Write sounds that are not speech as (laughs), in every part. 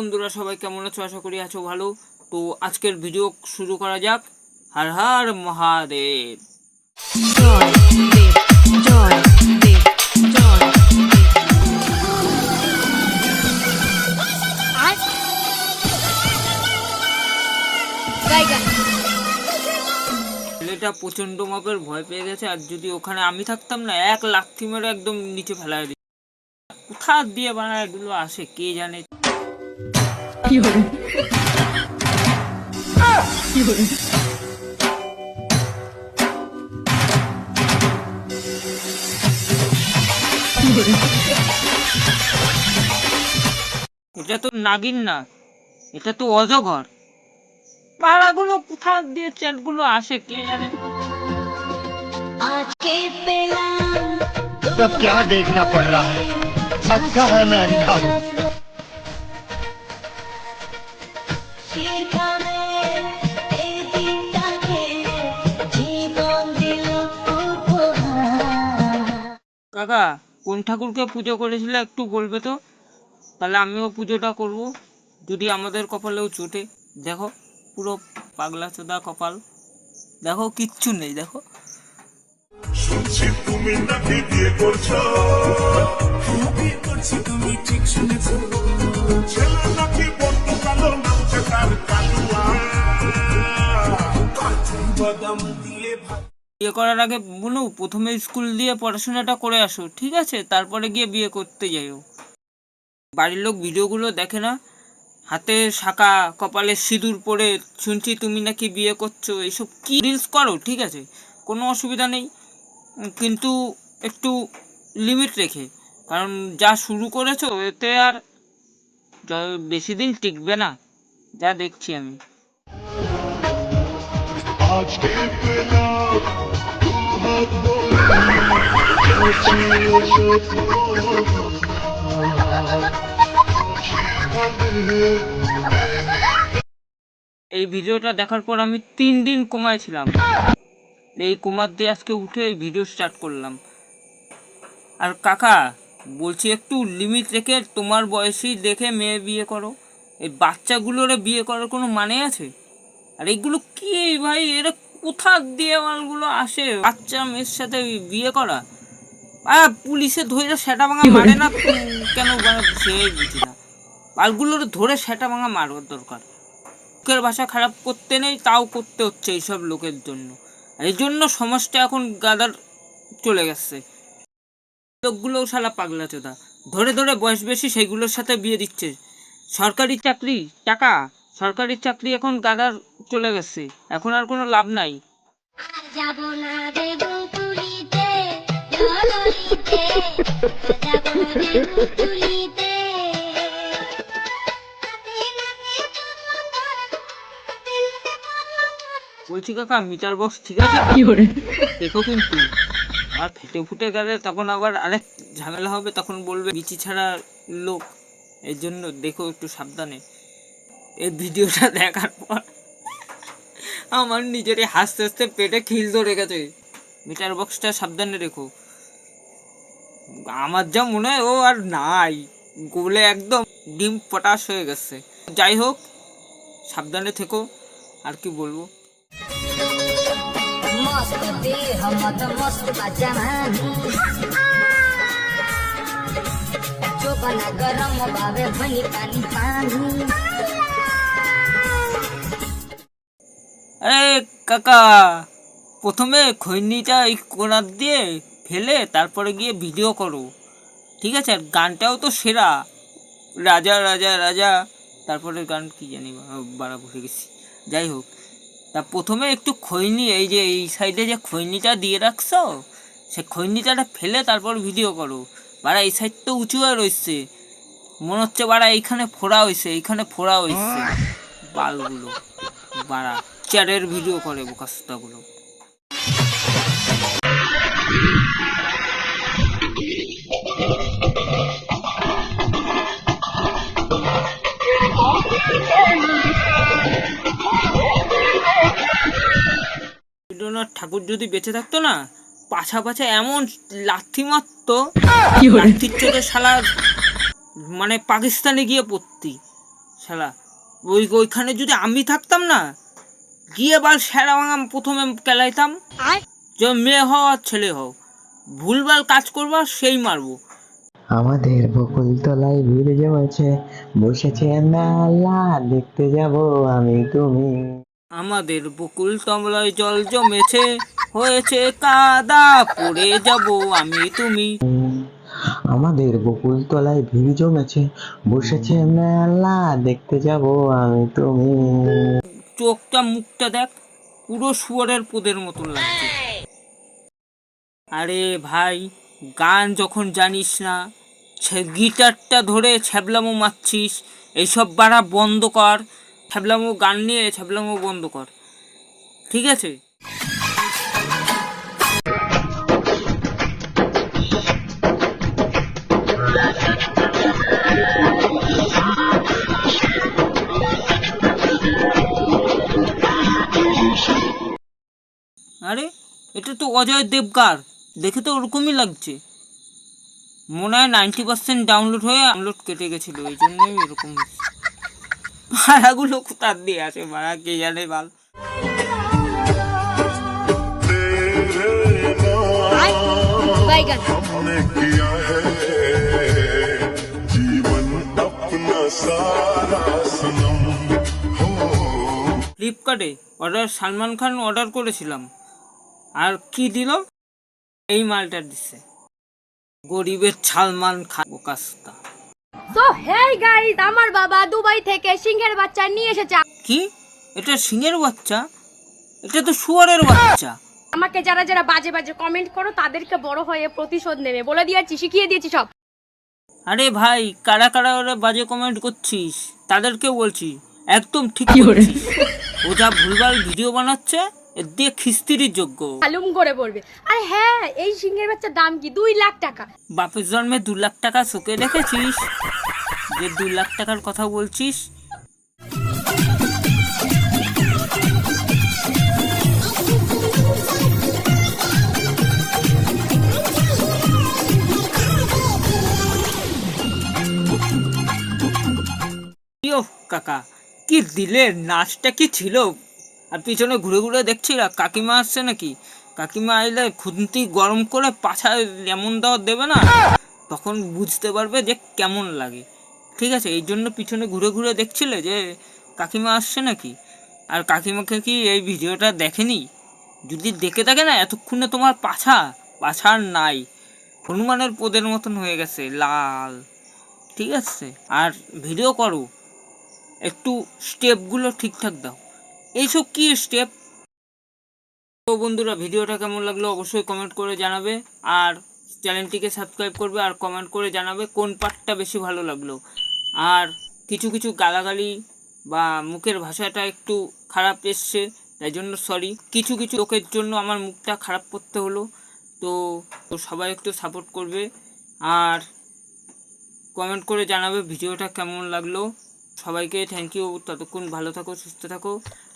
বন্ধুরা, সবাই কেমন আছো? আশা করি আছো ভালো। তো আজকের ভিডিও শুরু করা যাক। হর হর মহাদেব. ছেলেটা প্রচণ্ড মাপের ভয় পেয়ে গেছে, আর যদি ওখানে আমি থাকতাম না, এক লাখ মেরে একদম নিচে ফেলায় দিই কোথা দিয়ে বানায় এগুলো আসে কে জানে? এটা তো নাগিন না এটা তো অজগর পাড়াগুলো কোথা দিয়ে চ্যাটগুলো আসে কে জানে सब क्या देखना पड़ रहा है अच्छा है मैं अंधा কাকা কোন ঠাকুরকে পুজো করেছিলে একটু বলবে তো? তাহলে আমিও পুজোটা করব যদি আমাদের কপালেও চোটে। দেখো পুরো পাগলা চোদা কপাল। দেখো কিচ্ছু নেই দেখো। শুনছি তুমি নাকি বিয়ে করছ। বিয়ে করছি তুমি ঠিক শুনেছো ছেলে নাকি বড্ড কালো নামছে তার কালুয়া। বাদাম দিয়ে বিয়ে করার আগে বলো, প্রথমে স্কুল দিয়ে পড়াশোনাটা করে আসো, ঠিক আছে? তারপরে গিয়ে বিয়ে করতে যাইও। বাড়ির লোক ভিডিওগুলো দেখে না? হাতে শাঁকা কপালে সিঁদুর পরে শুনছি তুমি নাকি বিয়ে করছ, এইসব কি রিলস করো, ঠিক আছে? কোনো অসুবিধা নেই। কিন্তু একটু লিমিট রেখে। কারণ যা শুরু করেছ, এতে আর বেশি দিন টিকবে না, যা দেখছি আমি। আজকে (laughs) এই ভিডিওটা দেখার পর আমি তিন দিন কোমায় ছিলাম। এই কোমার দিয়ে আজকে উঠে এই ভিডিও স্টার্ট করলাম। আর কাকা, বলছি একটু লিমিট রেখে তোমার বয়সী দেখে মেয়ে বিয়ে করো। এই বাচ্চাগুলোরে বিয়ে করার কোনো মানে আছে? আর এগুলো কি ভাই? এরা কোথা দিয়ে মালগুলো আসে? বাচ্চা মেয়ের সাথে বিয়ে করা? আর পুলিশে ধরে সেটা ভাঙা মারে না কেন মানে সে বুঝি না? মালগুলোর ধরে সেটা ভাঙা মারবার দরকার। লোকের ভাষা খারাপ করতে নেই তাও করতে হচ্ছে এইসব লোকের জন্য। আর এই জন্য সমাজটা এখন গাদার চলে গেছে। লোকগুলোও শালা পাগলা চোদা ধরে ধরে বয়স বেশি সেইগুলোর সাথে বিয়ে দিচ্ছে। সরকারি চাকরি? টাকা? সরকারি চাকরি এখন গাদার চলে গেছে। এখন আর কোনো লাভ নাই। যাব না বেগুন যাব না বলছি কাকা মিটার বক্স ঠিক আছে? দেখো কিন্তু আর ফেটে ফুটে গেলে তখন আবার আরেক ঝামেলা হবে তখন বলবে বিচি ছাড়া লোক। এই জন্য দেখো একটু সাবধানে। এই ভিডিওটা দেখার পর আমার নিজেরই হাসতে হাসতে পেটে খিল ধরে গেছে। মিটার বক্সটা সাবধানে রেখো। আমার যা মনে হয় ও আর নাই। গোলে একদম ডিম পটাশ হয়ে গেছে। যাই হোক, সাবধানে থেকো, আর কি বলব? গরম পানি পানি আরে কাকা, প্রথমে খৈনিটা এই কোনার দিয়ে ফেলে তারপরে গিয়ে ভিডিও করো। ঠিক আছে? আর গানটাও তো সেরা। রাজা রাজা রাজা। তারপরে গান কি জানি, বাড়া বসে গেছি। যাই হোক, তা প্রথমে একটু খৈনি, এই যে এই সাইডে যে খৈনিটা দিয়ে রাখছো, সে খৈনিটাটা ফেলে তারপর ভিডিও করো। বাড়া, এই সাইড তো উঁচু হয়ে রয়েছে। মনে হচ্ছে বাড়া এইখানে ফোড়া হয়েছে, এইখানে ফোড়া হয়েছে। বালগুলো, বাড়া। চ্যাটের ভিডিও করে বোকাস্তাগুলো। রবীন্দ্রনাথ ঠাকুর যদি বেঁচে থাকতো না পাছা পাছা এমন লাথি মারতো লাথির চোটে শালা মানে পাকিস্তানে গিয়ে পড়তি শালা। ওই ওইখানে যদি আমি থাকতাম না গিয়ে বাল সেরা ভাঙাম প্রথমে কেলাইতাম। যে মেয়ে হও আর ছেলে হও ভুলভাল কাজ করবা সেই মারবো। আমাদের বকুল তলায় ভিড় জমেছে বসেছে মেলা দেখতে যাব আমি তুমি। আমাদের বকুল তমলায় জল জমেছে হয়েছে কাদা পড়ে যাব আমি তুমি। আমাদের বকুল তলায় ভিড় জমেছে বসেছে মেলা দেখতে যাব আমি তুমি। চোখটা মুখটা দেখ, পুরো শুয়ারের পোদের মতন লাগছে। আরে ভাই, গান যখন জানিস না গিটারটা ধরে ছ্যাবলামো মারছিস, এইসব বাড়া বন্ধ কর। ছ্যাবলামো গান নিয়ে ছ্যাবলামো বন্ধ কর। ঠিক আছে? অজয় দেবকার দেখে তো ওরকমই লাগছে। মনে হয় নাইনটি পার্সেন্ট ডাউনলোড হয়ে ডাউনলোড কেটে গেছিল ওই জন্যই এরকম ভাড়াগুলো কোথার দিয়ে আছে ভাড়া কে জানে বাল। ফ্লিপকার্টে অর্ডার সালমান খান অর্ডার করেছিলাম। আর কি দিল? এই মালটা দিচ্ছে গরিবের সালমান খান কাস্তা তো হেই গাইস আমার বাবা দুবাই থেকে সিংহের বাচ্চা নিয়ে এসেছে। কি? এটা সিংহের বাচ্চা? এটা তো শুয়ারের বাচ্চা। আমাকে যারা যারা বাজে বাজে কমেন্ট করো তাদেরকে বড় হয়ে প্রতিশোধ নেবে। বলে দিয়েছি শিখিয়ে দিয়েছি সব। আরে ভাই কারা কারা ওরা বাজে কমেন্ট করছিস? তাদেরকেও বলছি একদম ঠিক বলছিস। ও যা ভুলভাল ভিডিও বানাচ্ছে দিয়ে খিস্তিরির যোগ্য। হালুম করে পড়বে। আরে হ্যাঁ এই সিংহের বাচ্চার দাম কি? দুই লাখ টাকা। বাপের জন্মে দু লাখ টাকা চোখে রেখেছিস? যে দু লাখ টাকার কথা বলছিস। কাকা কি দিলে নাচটা কি ছিল? আর পিছনে ঘুরে ঘুরে দেখছি কাকিমা আসছে নাকি? কাকিমা আইলে খুন্তি গরম করে পাছায় এমন দেওয়া দেবে না? তখন বুঝতে পারবে যে কেমন লাগে। ঠিক আছে, এই জন্য পিছনে ঘুরে ঘুরে দেখছিলে যে কাকিমা আসছে নাকি? আর কাকিমাকে কি এই ভিডিওটা দেখেনি? যদি দেখে থাকে না, এতক্ষণে তোমার পাছা পাছা আর নাই। হনুমানের পোদের মতন হয়ে গেছে, লাল। ঠিক আছে, আর ভিডিও করো। একটু স্টেপগুলো ঠিকঠাক দাও। এইসব কি স্টেপ তো বন্ধুরা, ভিডিওটা কেমন লাগল অবশ্যই কমেন্ট করে জানাবে আর চ্যানেলটিকে সাবস্ক্রাইব করবে আর কমেন্ট করে জানাবে কোন পার্টটা বেশি ভালো লাগল। আর কিছু কিছু গালাগালি বা মুখের ভাষাটা একটু খারাপ এসছে, তাই জন্য সরি কিছু কিছু লোকের জন্য আমার মুখটা খারাপ করতে হলো, তো তো সবাই একটু সাপোর্ট করবে আর কমেন্ট করে জানাবে ভিডিওটা কেমন লাগল। সবাইকে থ্যাংক ইউ ততক্ষণ ভালো থাকো, সুস্থ থাকো।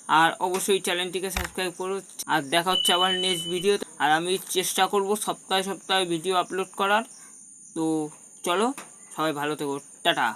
আর অবশ্যই চ্যানেলটিকে সাবস্ক্রাইব করো। আর দেখা হচ্ছে আবার নেক্সট ভিডিও আর আমি চেষ্টা করব সপ্তাহে সপ্তাহে ভিডিও আপলোড করার। তো চলো, সবাই ভালো থেকো। টাটা।